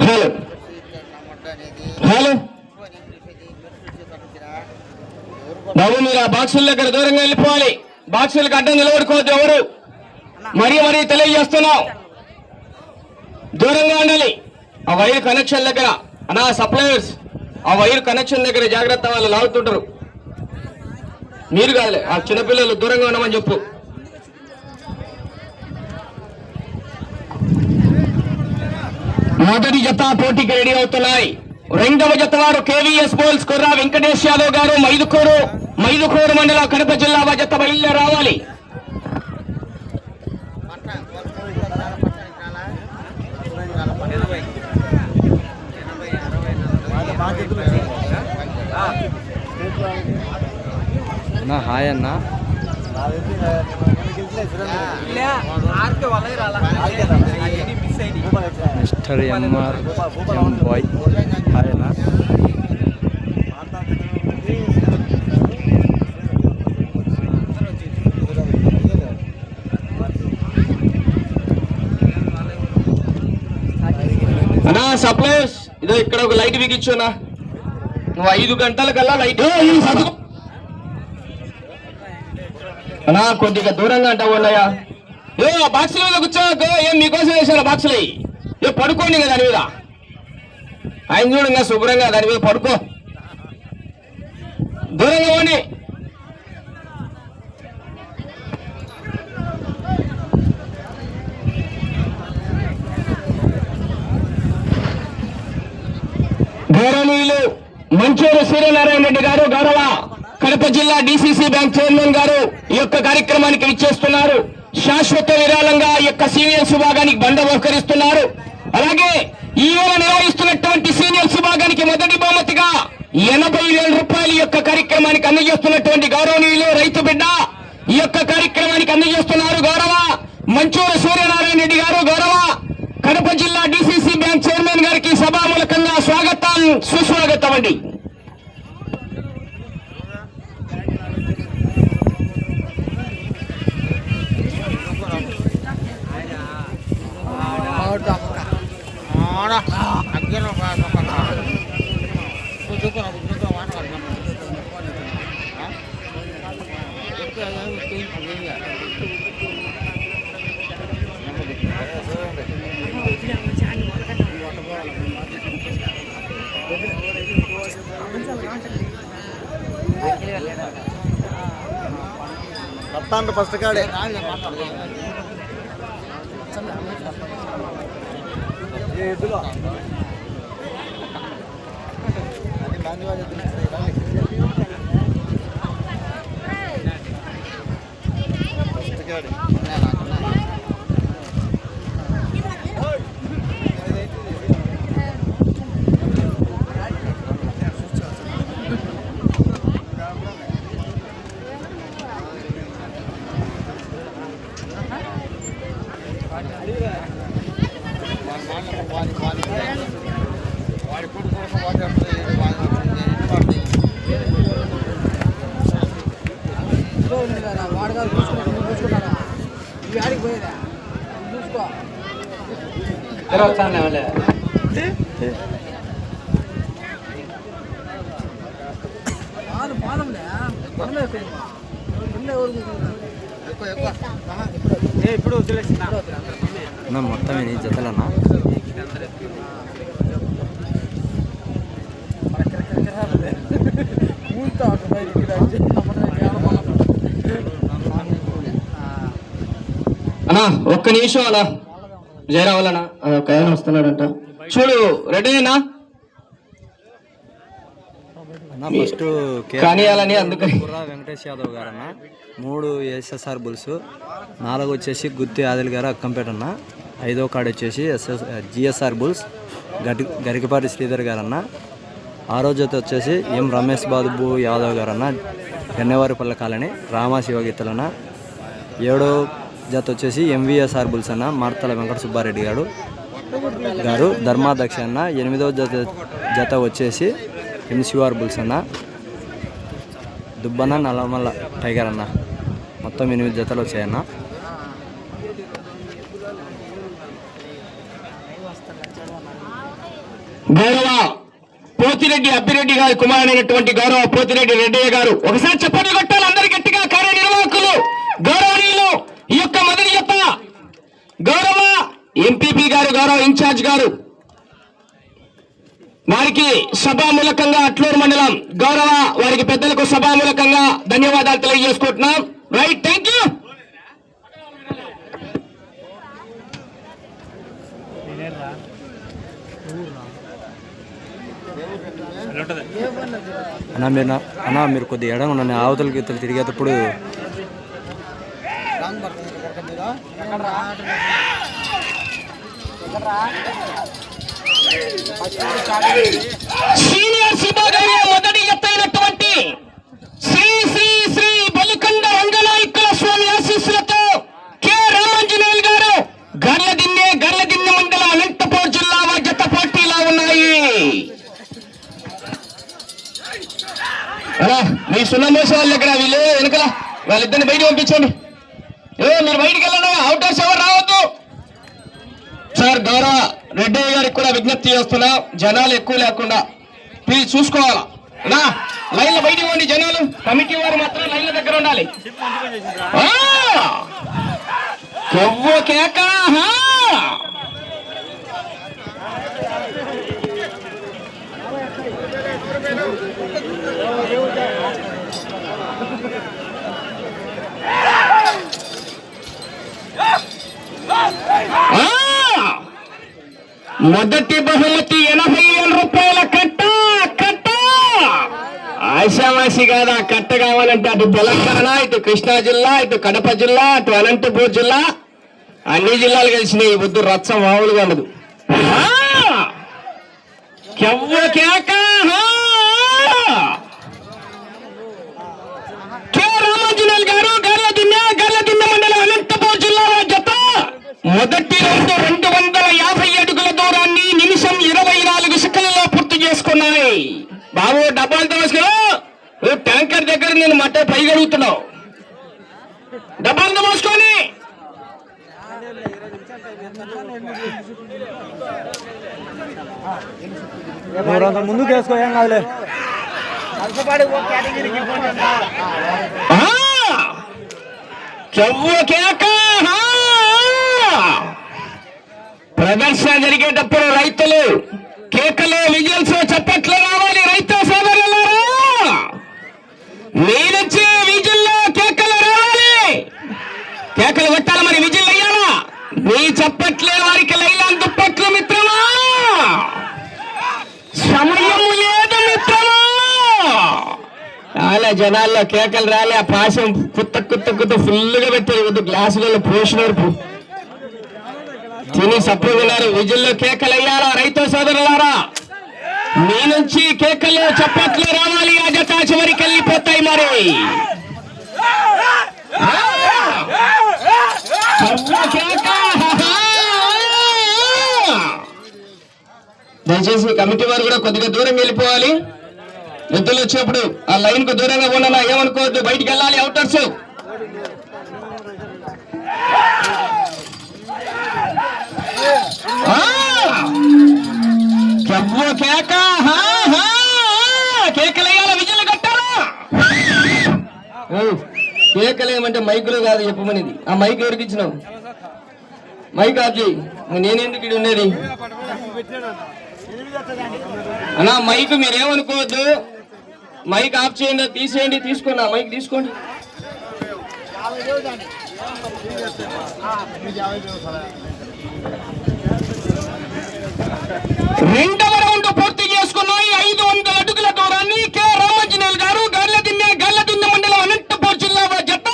Hello. Hello బాబు మీరు ఆ బాక్సుల దగ్గర దూరంగా వెళ్ళిపోవాలి. బాక్సులకు అడ్డం నిలబడుకోవద్దు ఎవరు? మరీ మరీ తెలియజేస్తున్నాం. దూరంగా ఉండాలి. ఆ వైర్ కనెక్షన్ దగ్గర అనా సప్లయర్స్ ఆ వైర్ కనెక్షన్ దగ్గర జాగ్రత్త వాళ్ళు లాగుతుంటారు. మీరు కాదులే. ఆ చిన్నపిల్లలు దూరంగా ఉండమని చెప్పు. మొదటి జత పోటీకి రెడీ అవుతున్నాయి. రెండవ జత వారు కేవీఎస్ బోల్స్ కుర్రా వెంకటేష్ యాదవ్ గారు మైదుకూరు మైదుకూరు మండలం కడప జిల్లా జత బయలుదేరావాలి రావాలి. అన్న హాయ్ అన్న. Mister MR M boy hi అన్న. అన్నా సప్లైస్ ఇదో ఇక్కడ ఒక లైట్ బిగించున్నా నువ్వు ఐదు గంటల కల్లా లైట్ అన్నా కొద్దిగా దూరంగా అంటావు ఉన్నాయా ఏ బాక్సుల మీద కూర్చోక ఏం మీకోసం వేసాను బాక్సులు ఏ పడుకోండి ఇంకా దాని మీద. ఆయన చూడంగా శుభ్రంగా దాని మీద పడుకో. దూరంగా పోండి గౌరవనీయులు మంచూరు సూర్యనారాయణ రెడ్డి గారు గౌరవ కడప జిల్లా డిసిసి బ్యాంక్ చైర్మన్ గారు ఈ యొక్క కార్యక్రమానికి ఇచ్చేస్తున్నారు శాశ్వత విరాళంగా ఈ యొక్క సీనియర్స్ విభాగానికి బండ బహుకరిస్తున్నారు. అలాగే ఈవేళ నిర్వహిస్తున్నటువంటి సీనియర్స్ విభాగానికి మొదటి బహుమతిగా ఎనభై వేల రూపాయల యొక్క కార్యక్రమానికి అందజేస్తున్నటువంటి గౌరవనీయులు రైతు బిడ్డ ఈ యొక్క కార్యక్రమానికి అందజేస్తున్నారు. గౌరవ మంచూరు సూర్యనారాయణ రెడ్డి గారు గౌరవ కడప జిల్లా డిసిసి బ్యాంక్ చైర్మన్ గారికి సభామూలకంగా స్వాగతం సుస్వాగతం అండి. కట్టాండ్రు ఫస్ట్ కాడే. ఫస్ట్ ఎక్కువ ఎక్కువ ఇప్పుడు వదిలేసిన మొత్తం ఇది జతలన్నా అన్నా ఒక్క నిమిషం అన్నా. ఆయన వస్తున్నాడంట. చూడు రెడీనా ఫస్ట్ కానియాలని అందుకని. వెంకటేష్ యాదవ్ గారు అన్న మూడు ఎస్ఎస్ఆర్ బుల్స్ నాలుగు వచ్చేసి గుత్తి ఆదిల్ గారు అక్కంపేట అన్న ఐదో కార్డు వచ్చేసి ఎస్ఎస్ జిఎస్ఆర్ బుల్స్ గటి గరికపాటి శ్రీధర్ గారు అన్న ఆరో జత వచ్చేసి ఎం రమేష్ బాబు యాదవ్ గారు అన్న గన్నెవారిపల్లె కాలనీ రామా శివగీతలన్న ఏడో జత వచ్చేసి ఎంవిఎస్ఆర్ బుల్స్ అన్న మార్తల వెంకట సుబ్బారెడ్డి గారు. గారు ధర్మాధ్యక్ష అన్న. ఎనిమిదవ జత జత వచ్చేసి ఎంసీఆర్ బుల్స్ అన్న. దుబ్బన్న నల్లమల్ల టైగర్ అన్న. మొత్తం ఎనిమిది జతలు వచ్చాయన్న గౌరవ పోతిరెడ్డి అప్పిరెడ్డి గారి కుమారుడైనటువంటి గౌరవ పోతిరెడ్డి రెడ్డయ్య గారు. ఒకసారి చెప్పండి కొట్టాలి అందరు గట్టిగా కార్యనిర్వాహకులు. గౌరవనీయులు ఈ యొక్క మొదటి యొక్క గౌరవ ఎంపీపీ గారు గౌరవ ఇన్ఛార్జ్ గారు వారికి సభామూలకంగా అట్లూరు మండలం గౌరవ వారికి పెద్దలకు సభామూలకంగా ధన్యవాదాలు తెలియజేసుకుంటున్నాం. రైట్ థ్యాంక్ యూ అన్నా మీరు అన్నా మీరు కొద్దిగా ఎడం ఉండండి. ఆవతలకి గీతలు తిరిగేటప్పుడు రాంగ్ పడుతుంది ఇక్కడ మీరు ఎక్కడ రా ఎక్కడ రా సీనియర్ విభాగంలో మొదటి ఎత్తైనటువంటి శ్రీ శ్రీ శ్రీ బలికండ రంగనాయకుల స్వామి ఆశీస్సులతో కె. రామాంజనేయులు గారు గర్ల దిన్నె గర్ల దిన్నె మండలం అనంతపూర్ జిల్లా వారి జత పోటీలా ఉన్నాయి మీ సున్నమోస వాళ్ళు ఎక్కడ? వీళ్ళు వెనకలా వాళ్ళిద్దరిని బయట పంపించండి ఏ మీరు బయటికి వెళ్ళండి అవుటర్స్ ఎవరు రావద్దు సార్ గౌరవ రెడ్డయ్య గారికి కూడా విజ్ఞప్తి చేస్తున్నా. జనాలు ఎక్కువ లేకుండా. ప్లీజ్ చూసుకోవాలా? నా లైన్ల బయటికి పోండి జనాలు. కమిటీ వారు మాత్రం లైన్ల దగ్గర ఉండాలి. ఆ! కొవ్వు కేక! హా! మొదటి బహుమతి ఎనభై వేల రూపాయల కట్ట కట్ట! ఆశావాసి కాదా కట్ట కావాలంటే అటు తెలంగాణ ఇటు కృష్ణా జిల్లా ఇటు కడప జిల్లా అటు అనంతపూర్ జిల్లా. అన్ని జిల్లాలు కలిసినాయి ఈ వద్దు రచ్చ మామూలుగా ఉండదు. కెవ్వ గారు అనంతపూర్ జిల్లా జత. మొదటి రెండు రెండు వందల యాభై బాబు డబ్బాలు దోసుకుని నువ్వు ట్యాంకర్ దగ్గర నేను మట్ట పై గడుగుతున్నావు డబ్బాలు మోసుకొని. ముందుకు కాదులే. హా! ప్రదర్శన జరిగేటప్పుడు రైతులు కేకలు విజిల్స్ చప్పట్లు రావాలి రైతు సోదరులారా. మీ నుంచి కేకలు రావాలి. కేకలు కొట్టాలి మరి విజిల్ అయ్యాలా నీ చప్పట్లే వారికి లైలాన్ దుప్పట్లు మిత్రమా? సమయం లేదు మిత్రమా? రాలే జనాల్లో కేకలు రాలే ఆ పాశం కుత్త కుత్త కుత్త ఫుల్గా పెట్టారు. వద్దు గ్లాసులలో పోసినారు వరకు తిని సప్పు విజుల్లో కేకలయ్యారా కేకలు రైతు సోదరులారా? మీ నుంచి కేకలు చప్పట్లు రావాలి ఆ జత చివరికి వెళ్ళిపోతాయి మరి. దయచేసి కమిటీ వారు కూడా కొద్దిగా దూరం వెళ్ళిపోవాలి. ఎద్దులు వచ్చినప్పుడు ఆ లైన్కు దూరంగా ఉండనా? ఏమనుకోవద్దు బయటికి వెళ్ళాలి అవుటర్స్. చెవ్వు కేక హా, హా! కేకలేయాల విజయలు కట్టారా ఓ, కేకలేమంటే మైకులో కాదు చెప్పమనేది. ఆ మైక్ ఎవరికి ఇచ్చినావు? మైక్ ఆఫ్ చేయి. నేనెందుకు ఇక్కడ ఉండేది? అన్నా మైక్ మీరేమనుకోవద్దు. మైక్ ఆఫ్ చేయండి తీసేయండి తీసుకోండి ఆ మైక్ తీసుకోండి. యాభై వేలు దాన్ని మీకు యాభై వేలు సరే రెండవ రౌండ్ పూర్తి చేసుకున్నాయి. ఐదు వందల అడుగుల దూరాన్ని కె. రామాంజనేయులు గారు గర్లదిన్నె గర్లదిన్నె మండలం అనంతపూర్ జిల్లా జత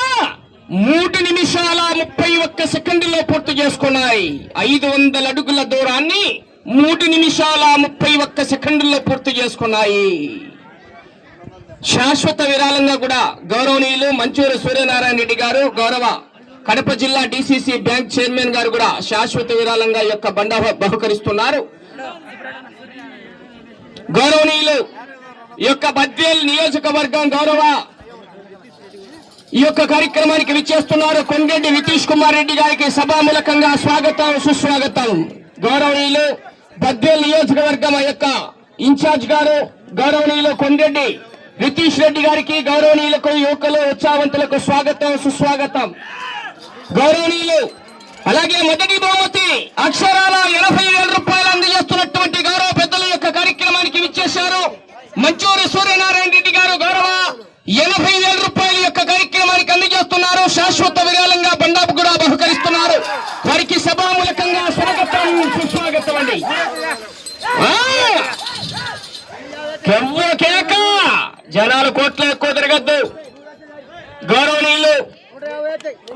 మూడు నిమిషాల ముప్పై ఒక్క సెకండ్లో పూర్తి చేసుకున్నాయి. ఐదు వందల అడుగుల దూరాన్ని మూడు నిమిషాల ముప్పై ఒక్క సెకండ్లో పూర్తి చేసుకున్నాయి. శాశ్వత విరాళంగా కూడా గౌరవనీయులు మంచూరు సూర్యనారాయణ రెడ్డి గారు గౌరవ కడప జిల్లా డిసిసి బ్యాంక్ చైర్మన్ గారు కూడా శాశ్వత విరాళంగా యొక్క బండ బహుకరిస్తున్నారు. గౌరవనీయులు ఈ యొక్క బద్వేల్ నియోజకవర్గం గౌరవ ఈ యొక్క కార్యక్రమానికి విచ్చేస్తున్నారు కొండెడ్డి నితీష్ కుమార్ రెడ్డి గారికి సభామూలకంగా స్వాగతం సుస్వాగతం. గౌరవనీయులు బద్వేల్ నియోజకవర్గం యొక్క ఇన్ఛార్జ్ గారు గౌరవనీయులు కొండెడ్డి నితీష్ రెడ్డి గారికి గౌరవనీయులకు యువకులు ఉత్సాహవంతులకు స్వాగతం సుస్వాగతం. గౌరవనీయులు అలాగే మొదటి బహుమతి అక్షరాల ఎనభై వేల రూపాయలు అందజేస్తున్నటువంటి గౌరవ పెద్దల యొక్క కార్యక్రమానికి విచ్చేశారు. మంచూరి సూర్యనారాయణ రెడ్డి గారు గౌరవ ఎనభై వేల రూపాయల యొక్క కార్యక్రమానికి అందజేస్తున్నారు. శాశ్వత విరాళంగా బండాపు కూడా బహుకరిస్తున్నారు. వారికి సభామూలకంగా స్వాగతం సుస్వాగతం అండి. కేక! జనాలు కోట్ల ఎక్కువ తిరగద్దు గౌరవనీయులు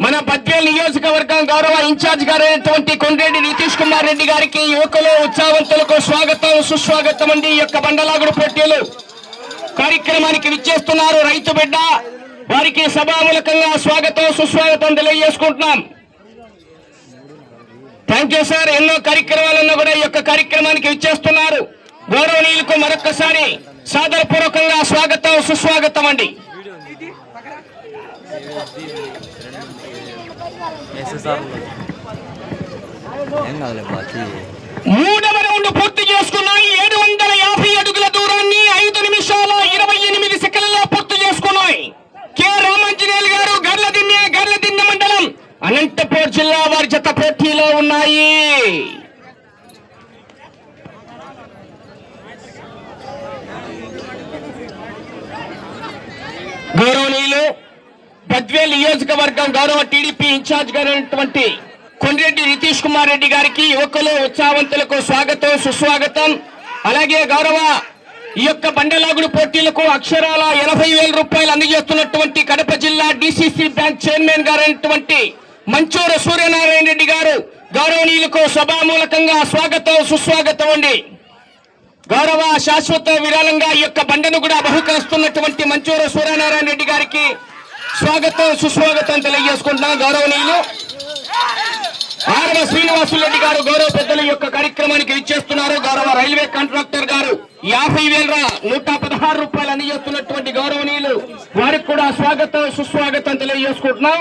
మన బద్వేల్ నియోజకవర్గం గౌరవ ఇన్ఛార్జ్ గారైనటువంటి కొండ్రెడ్డి నితీష్ కుమార్ రెడ్డి గారికి యువకులు ఉత్సాహవంతులకు స్వాగతం సుస్వాగతం అండి. ఈ యొక్క బండలాగుడు పోటీలు కార్యక్రమానికి విచ్చేస్తున్నారు రైతు బిడ్డ. వారికి సభామూలకంగా స్వాగతం సుస్వాగతం తెలియజేసుకుంటున్నాం. థ్యాంక్ యూ సార్ ఎన్నో కార్యక్రమాలన్నా కూడా ఈ యొక్క కార్యక్రమానికి విచ్చేస్తున్నారు. గౌరవనీయులకు మరొకసారి సాదరపూర్వకంగా స్వాగతం సుస్వాగతం అండి ఎస్ఎస్ఆర్ ఏం కాదులే బాకీ మూడవ రౌండ్ పూర్తి చేసుకున్నాయి ఏడు వందల యాభై అడుగుల దూరాన్ని ఐదు నిమిషాల ఇరవై ఎనిమిది సెకండ్లలో పూర్తి చేసుకున్నాయి. కె రామాంజనేయులు గారు గర్లదిన్నె గర్లదిన్నె మండలం అనంతపూర్ జిల్లా వారి జత పోటీలో ఉన్నాయి. గౌరవనీయులు పద్వేల్ నియోజకవర్గం గౌరవ టీడీపీ ఇన్ఛార్జ్ గారైనటువంటి కొండ్రెడ్డి నితీష్ కుమార్ రెడ్డి గారికి యువకులు ఉత్సాహవంతులకు స్వాగతం సుస్వాగతం. అలాగే గౌరవ ఈ యొక్క బండలాగుడు పోటీలకు అక్షరాల ఎనభై వేల రూపాయలు అందజేస్తున్నటువంటి కడప జిల్లా డిసిసి బ్యాంక్ చైర్మన్ గారైనటువంటి మంచూరు సూర్యనారాయణ రెడ్డి గారు గౌరవనీయులకు సభామూలకంగా స్వాగతం సుస్వాగతం అండి. గౌరవ శాశ్వత విరాళంగా ఈ యొక్క బండను కూడా బహుకరిస్తున్నటువంటి మంచూరు సూర్యనారాయణ రెడ్డి గారికి స్వాగతం సుస్వాగతం తెలియజేసుకుంటున్నాం గౌరవనీయులు. ఆరవ శ్రీనివాసులు రెడ్డి గారు గౌరవ పెద్దలు యొక్క కార్యక్రమానికి ఇచ్చేస్తున్నారు గౌరవ రైల్వే కాంట్రాక్టర్ గారు యాభై వేల నూట పదహారు రూపాయలు అందజేస్తున్నటువంటి గౌరవనీయులు వారికి కూడా స్వాగతం సుస్వాగతం తెలియజేసుకుంటున్నాం.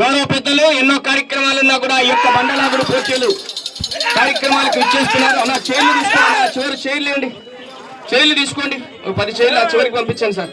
గౌరవ పెద్దలు ఎన్నో కార్యక్రమాలున్నా కూడా ఈ యొక్క బండలాగుడు పోటీలు కార్యక్రమాలకు ఇచ్చేస్తున్నారు అలా చైర్లు తీసుకోండి చివరి చైర్లు ఇవ్వండి చైర్లు తీసుకోండి. పది చైర్లు ఆ చివరికి పంపించండి సార్.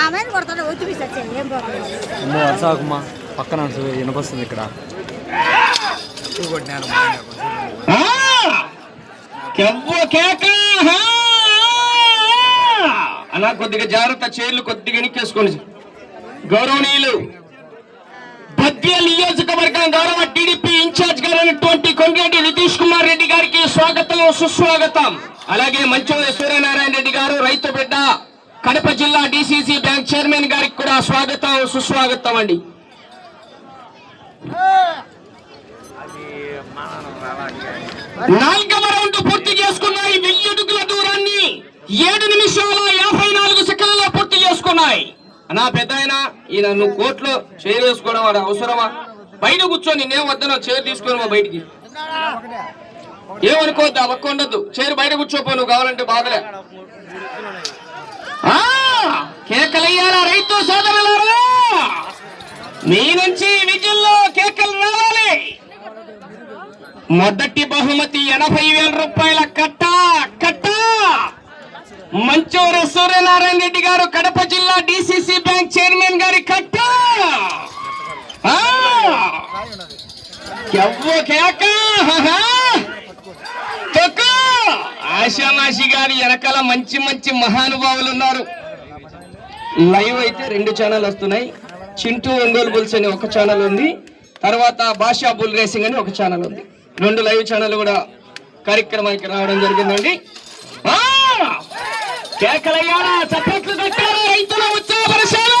ఆమె కొడతాడు ఏం అమ్మో పక్కన వినపస్తుంది ఇక్కడ ఆ! కెవ్వు కేక హా! అలా కొద్దిగా జాగ్రత్త చైర్లు కొద్దిగా ఎనికేసుకోండి గౌరవనీయులు బద్వేల్ నియోజకవర్గం గౌరవ టీడీపీ ఇన్ఛార్జ్ గారైనటువంటి కొండ్రెడ్డి నితీష్ కుమార్ రెడ్డి గారికి స్వాగతం సుస్వాగతం అలాగే మంచోళ్ళ సూర్యనారాయణ రెడ్డి గారు రైతు బిడ్డ కడప జిల్లా డిసిసి బ్యాంక్ చైర్మన్ గారికి కూడా స్వాగతం సుస్వాగతం అండి. నాలుగవ రౌండ్ పూర్తి చేసుకున్నాయి వెయ్యి అడుగుల దూరాన్ని ఏడు నిమిషాల యాభై నాలుగు సెకండ్లలో పూర్తి చేసుకున్నాయి. నా పెద్ద ఆయన ఈయన నువ్వు కోర్టులో చైర్ వేసుకోవడం వాడు అవసరమా? బయట కూర్చొని నేను వద్దన చైర్ తీసుకొని బయటికి. ఏమనుకోవద్దు ఆ ఉండద్దు చైర్ బయట కూర్చోపో నువ్వు కావాలంటే బాధలే. ఆ, కేకలయ్యారా రైతు సోదరులారా? మీ నుంచి విజుల్లో కేకలు రావాలి. మొదటి బహుమతి ఎనభై వేల రూపాయల కట్ట కట్ట. మంచూరు సూర్యనారాయణ రెడ్డి గారు కడప జిల్లా డిసిసి బ్యాంక్ చైర్మన్ గారి కట్ట. ఎవ్వ కేక ఆశామాషి గారి వెనకాల మంచి మంచి మహానుభావులు ఉన్నారు. లైవ్ అయితే రెండు ఛానల్ వస్తున్నాయి. చింటూ ఒంగోలు బుల్స్ అని ఒక ఛానల్ ఉంది. తర్వాత భాషా బుల్ రేసింగ్ అని ఒక ఛానల్ ఉంది. రెండు లైవ్ ఛానల్ కూడా కార్యక్రమానికి రావడం జరిగిందండి. కేకలయ్యారా? చప్పట్లు రైతుల ఉత్సాహపరిశారు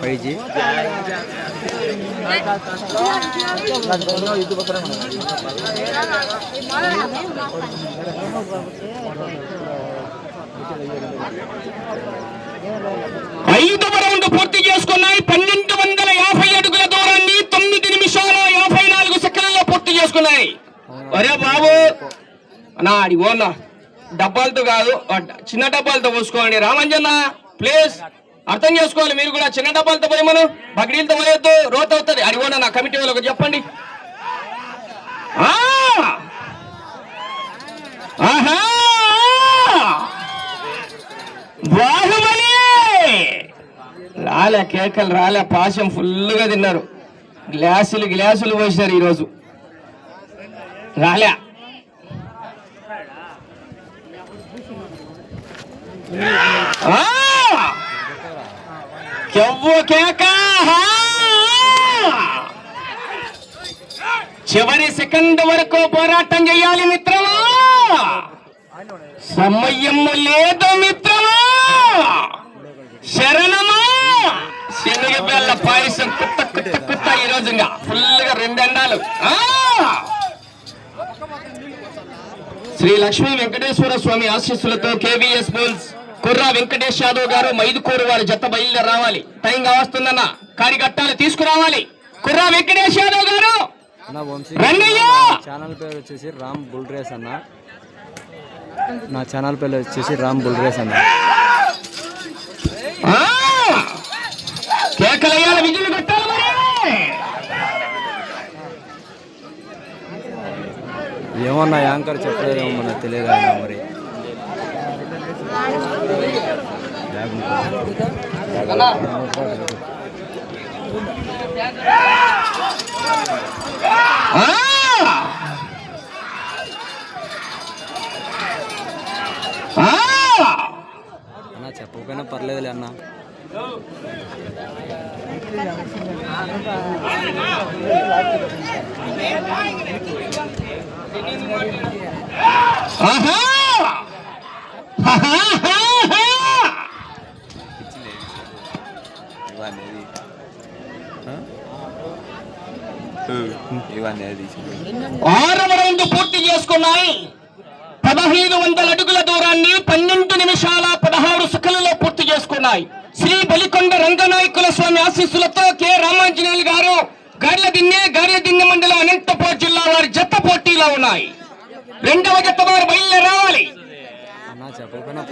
ఫైవ్ జీ ఐదవ రౌండ్ పూర్తి చేసుకున్నాయి. పన్నెండు వందల యాభై అడుగుల దూరాన్ని తొమ్మిది నిమిషాల యాభై నాలుగు సెకండ్లలో పూర్తి చేసుకున్నాయి. అరే బాబు నా అడి ఓనా డబ్బాలతో కాదు చిన్న డబ్బాలతో పోసుకోండి. రామంజన్న ప్లీజ్. అర్థం చేసుకోవాలి మీరు కూడా. చిన్న డబ్బాలతో పోయమను? బగడీలతో పోయొద్దు. రోత అవుతుంది. అడిగోనా నా కమిటీ వాళ్ళకి చెప్పండి. ఆహా! బాహుబలి! రాలే కేకలు రాలే పాశం ఫుల్గా తిన్నారు. గ్లాసులు గ్లాసులు పోసినారు ఈరోజు. రాలే. ఆ! కెవ్వు కేక! చివరి సెకండ్ వరకు పోరాటం చేయాలి మిత్రమా? సమయం లేదు మిత్రమా? శరణమా? శనగ బెల్ల పాయసం కుత్త కుత్త కుత్త ఈ రోజుగా ఫుల్గా రెండు శ్రీ లక్ష్మీ వెంకటేశ్వర స్వామి ఆశీస్సులతో కేవీఎస్ బోల్స్ కుర్రా వెంకటేష్ యాదవ్ గారు మైదుకూరు వారి జత బయలుదేరి రావాలి. టైం కావస్తుందన్న. కారిగట్టాలు తీసుకురావాలి. కుర్రా వెంకటేష్ యాదవ్ గారు! ఛానల్ పేరు వచ్చేసి రామ్ బుల్ రేస్ అన్న. నా ఛానల్ పేరు వచ్చేసి రామ్ బుల్ రేస్ అన్న! కేకలయ్యాల విజులు కొట్టాలి మరి! ఏమన్నా యాంకర్ చెప్పలేదేమో మనకు తెలియదు మరి ఆ! ఆ! అన్న చెప్పకపోయినా పర్లేదులే అన్న ఆహా! ఆరవ రౌండ్ పూర్తి చేసుకున్నాయి. పదహైదు వందల అడుగుల దూరాన్ని పన్నెండు నిమిషాల పదహారు సెకండ్లలో పూర్తి చేసుకున్నాయి. శ్రీ బలికొండ రంగనాయకుల స్వామి ఆశీస్సులతో కె రామాంజనేయులు గారు గార్ల దిన్నె గార్ల దిన్నె మండలం అనంతపురం జిల్లా వారి జత పోటీలో ఉన్నాయి. రెండవ జత వారు బయలుదేరి రావాలి అన్న చెప్పకపోయినా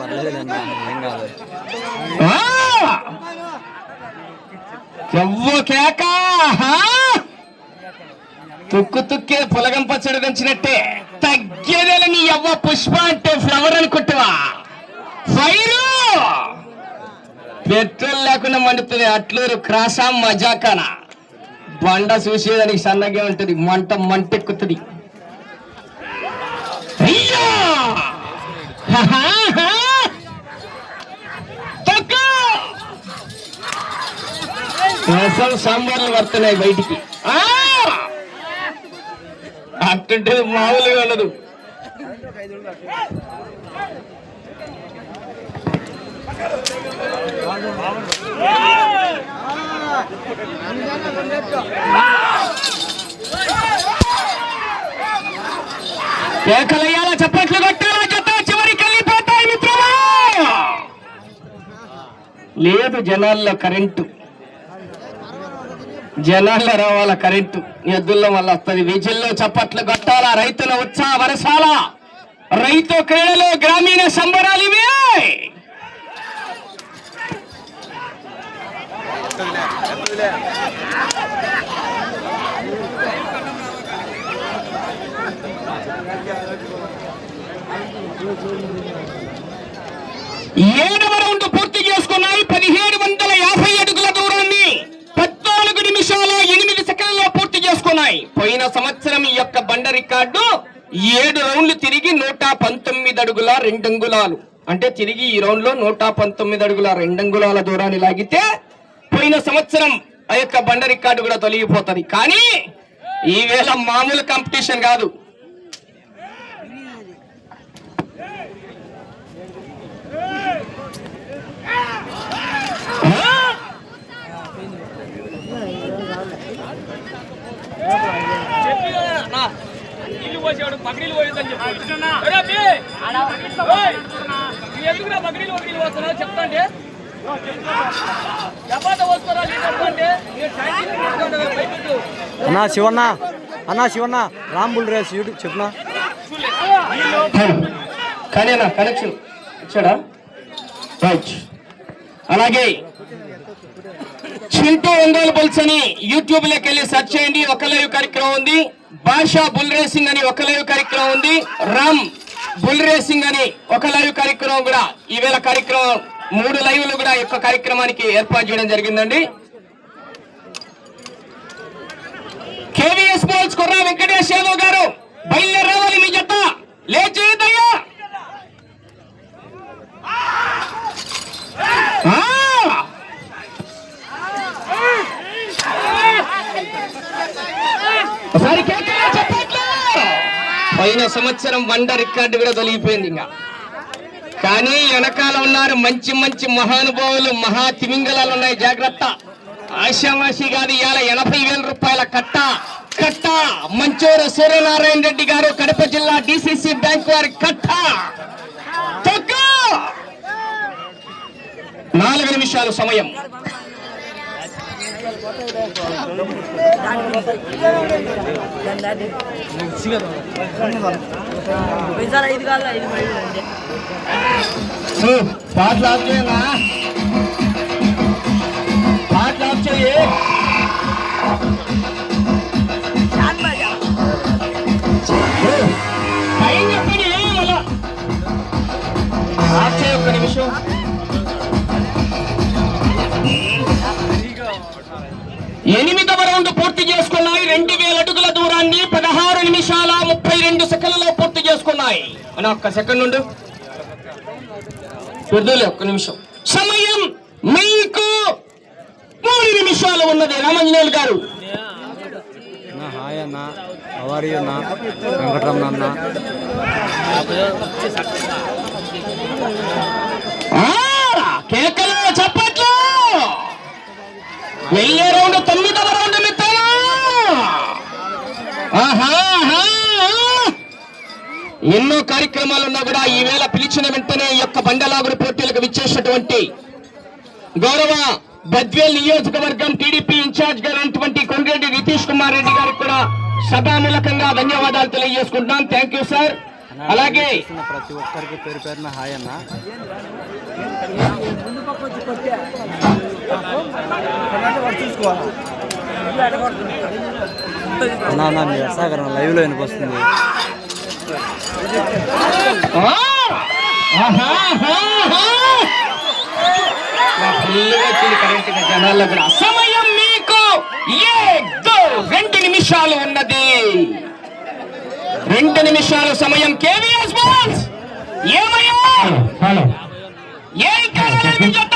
తుక్కు తుక్కే పులగం పచ్చడి దంచినట్టే. తగ్గేదేల నీ అవ్వ పుష్ప అంటే ఫ్లవర్ అనుకుంటావా ఫైరు పెట్రోల్ లేకుండా మండుతుంది అట్లూరు క్రాసా మజాకానా. బండ చూసేదానికి సన్నగా ఉంటుంది మంట మంటెక్కుతుంది. సాంబార్లు పడుతున్నాయి బయటికి. ఆ! అట్టుంటే మామూలుగా ఉండదు. కేకలయ్యాల చప్పట్లు కొట్టాలా? జత చివరికి వెళ్ళిపోతాయి మిత్రులు లేదు జనాల్లో కరెంటు. జనాల రావాల కరెంటు ఎద్దుల వల్ల వస్తుంది. విజిల్లో చప్పట్లు కొట్టాలా రైతుల ఉత్సాహ వరసాల. రైతు క్రీడలు గ్రామీణ సంబరాలు ఇవే ఏడవ రౌండ్ పూర్తి చేసుకున్నాయి పదిహేడు వందల యాభై అడుగుల దూరాన్ని పద్నాలుగు నిమిషాల ఎనిమిది ఉన్నాయి పోయిన సంవత్సరం ఈ యొక్క బండ ఏడు రౌండ్లు తిరిగి నూట పంతొమ్మిది అడుగుల రెండంగుళాలు అంటే తిరిగి ఈ రౌండ్లో నూట పంతొమ్మిది అడుగుల రెండంగుళాల దూరాన్ని లాగితే పోయిన సంవత్సరం ఆ యొక్క బండ రికార్డు కూడా తొలగిపోతుంది. కానీ ఈ మామూలు కాంపిటీషన్ కాదు. ఇల్లు పోసేవాడు పగడీలు పోయిందని చెప్పి ఎందుకు నా పగడీలు పగడీలు పోతున్నావు చెప్తా అంటే చపాత పోసుకోరా లీటర్ అంటే? మీరు ట్యాంకీలు పెట్టుకోండి, పైపెట్టు. అన్నా శివన్న. అన్నా Shivanna. Ram bull race YouTube చెప్పునా? కానీ అన్న కనెక్షన్ ఇచ్చాడా? రైట్. అలాగే చింటూ ఒంగోలు బుల్స్ అని యూట్యూబ్లోకి వెళ్ళి సెర్చ్ చేయండి. ఒక లైవ్ కార్యక్రమం ఉంది. భాషా బుల్ రేసింగ్ అని ఒక లైవ్ కార్యక్రమం ఉంది. రామ్ బుల్ రేసింగ్ అని ఒక లైవ్ కార్యక్రమం కూడా ఈవేళ కార్యక్రమం మూడు లైవ్లు కూడా ఈ యొక్క కార్యక్రమానికి ఏర్పాటు చేయడం జరిగిందండి. కేవీఎస్ బోల్స్ కుర్రా వెంకటేష్ యాదవ్ గారు బయలుదేరావాలి మీ జత. లేచేదయ్యా ఆ! ఒకసారి కేకలు చప్పట్లు. పోయిన సంవత్సరం వండర్ రికార్డు కూడా తొలగిపోయింది ఇంకా. కానీ వెనకాల ఉన్నారు మంచి మంచి మహానుభావులు మహా తిమింగలాలు ఉన్నాయి. జాగ్రత్త. ఆశామాషి కాదు ఇవాళ ఎనభై వేల రూపాయల కట్ట. కట్ట. మంచూరు సూర్యనారాయణ రెడ్డి గారు కడప జిల్లా డిసిసి బ్యాంక్ వారి కట్ట. నాలుగు నిమిషాలు సమయం. పాటలు ఆఫ్ చేయనా పాటలు ఆఫ్ చేయి అని ఒక్క సెకండ్ ఉండు. పెద్దలే ఒక్క నిమిషం. సమయం మీకు మూడు నిమిషాలు ఉన్నది రామంజనేయులు గారు. అన్న హాయ్ అన్న. హవారి అన్న? వెంకటరమణ అన్న. ఆ, కేకలు చప్పట్లు. వెళ్ళే రౌండ్ తొమ్మిదవ రౌండ్ మిత్రులు. ఆహా. ఎన్నో కార్యక్రమాలు ఉన్నా కూడా ఈ వేళ పిలిచిన వెంటనే ఈ యొక్క బండలాగుడు పోటీలకు విచ్చేసినటువంటి గౌరవ బద్వేల్ నియోజకవర్గం టీడీపీ ఇన్ఛార్జ్ గారైనటువంటి కొండ్రెడ్డి నితీష్ కుమార్ రెడ్డి గారికి కూడా సభామూలకంగా ధన్యవాదాలు తెలియజేసుకుంటున్నాం. థ్యాంక్ యూ సార్ అలాగే ప్రతి ఒక్కరికి పేరు పేరున హాయ్ అన్న అన్న లైవ్లో వినిపిస్తుంది. జనాల్లో కూడా. సమయం మీకు రెండు నిమిషాలు ఉన్నది రెండు నిమిషాలు సమయం కేవీఎస్ బాల్స్ ఏమయ్యా ఏ జత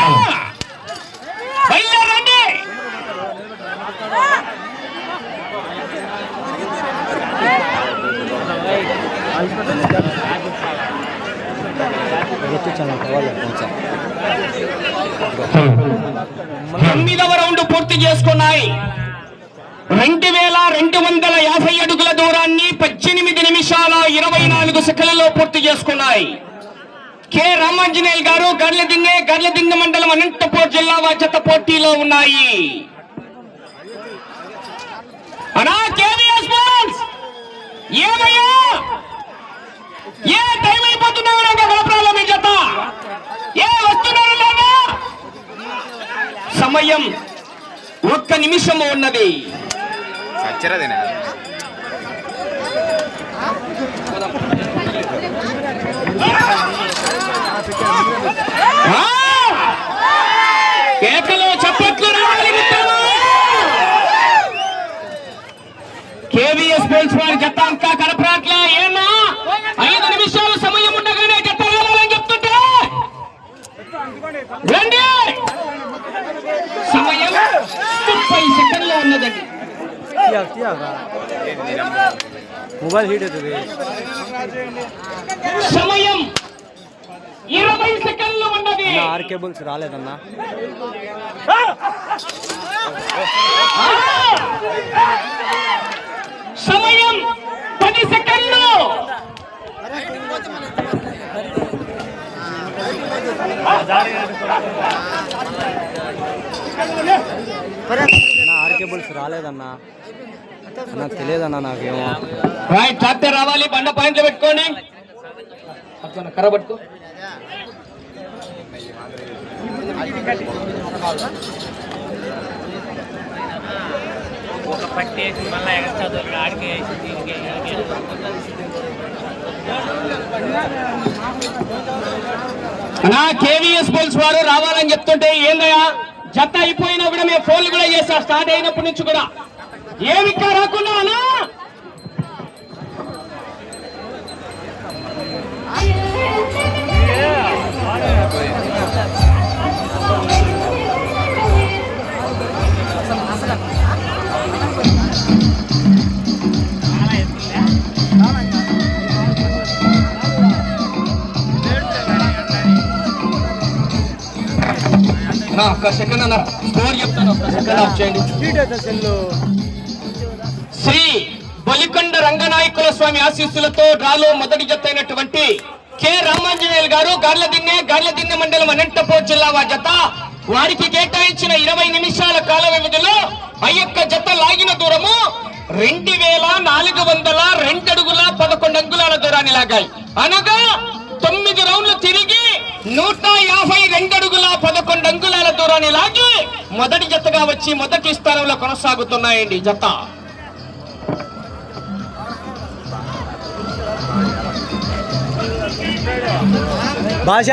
తొమ్మిదవ రౌండ్ పూర్తి చేసుకున్నాయి. రెండు వేల రెండు వందల యాభై అడుగుల దూరాన్ని పద్దెనిమిది నిమిషాల ఇరవై నాలుగు సెకండ్లలో పూర్తి చేసుకున్నాయి. కె. రామాంజనేయులు గారు గర్లదిన్నె గర్లదిన్నె మండలం అనంతపూర్ జిల్లా వాచత పోటీలో ఉన్నాయి. అనా కేవీఎస్ ఏమయ్యా ఏ టైం అయిపోతున్నా గడపరాలో మీ జత ఏ వస్తున్నారు సమయం ఒక్క నిమిషము ఉన్నది. సచ్చరదేనా ఆ! కేకలు చప్పట్లు రావాలి మిత్రమా! కేవీఎస్ బోల్స్ వారి జత అంతా కనపరాట్లే ఏనా ఐదు నిమిషాలు సమయం ఉండగానే జత రావాలని చెప్తుంటే రండి సమయం ముప్పై సెకండ్లో ఉన్నదండి మొబైల్ హీట్ అవుతుంది సమయం ఇరవై సెకండ్లు ఉన్నది. ఆర్ కేబుల్స్ రాలేదన్నా. సమయం పది సెకండ్లు. నా ఆర్ కేబుల్స్ రాలేదన్నా. నాకు తెలియదన్నా నాకేమో. రైట్ ట్రాక్టర్ రావాలి బండ పాయింట్లు పెట్టుకోండి కర్ర పట్టుకో. ఒక పట్టి వేసి మళ్ళీ ఎక్స్ట్రా దొరికి ఆడికి వేసి దీనికి నా కేవీఎస్ బోల్స్ వారు రావాలని చెప్తుంటే ఏందయ్యా? జత అయిపోయినా కూడా మేము ఫోన్లు కూడా చేస్తాం స్టార్ట్ అయినప్పటి నుంచి కూడా. ఏమి రాకుండా ఒక్క సెకండ్ అన్న. స్కోర్ చెప్తాను ఒక్క సెకండ్ ఆఫ్ చేయండి శ్రీ బొలికొండ రంగనాయకుల స్వామి ఆశీస్సులతో డ్రాలో మొదటి జత అయినటువంటి కె రామాంజనేయులు గారు గార్లదిన్నె గార్లదిన్నె మండలం అనంతపూర్ జిల్లా వారి జత. వారికి కేటాయించిన ఇరవై నిమిషాల కాల వ్యవధిలో అయ్యక్క జత లాగిన దూరము రెండు వేల నాలుగు వందల రెండడుగుల పదకొండు అంగుళాల దూరాన్ని లాగాయి. అనగా తొమ్మిది రౌండ్లు తిరిగి నూట యాభై రెండడుగుల పదకొండు అంగుళాల దూరాన్ని లాగి మొదటి జతగా వచ్చి మొదటి స్థానంలో కొనసాగుతున్నాయండి జత. భాష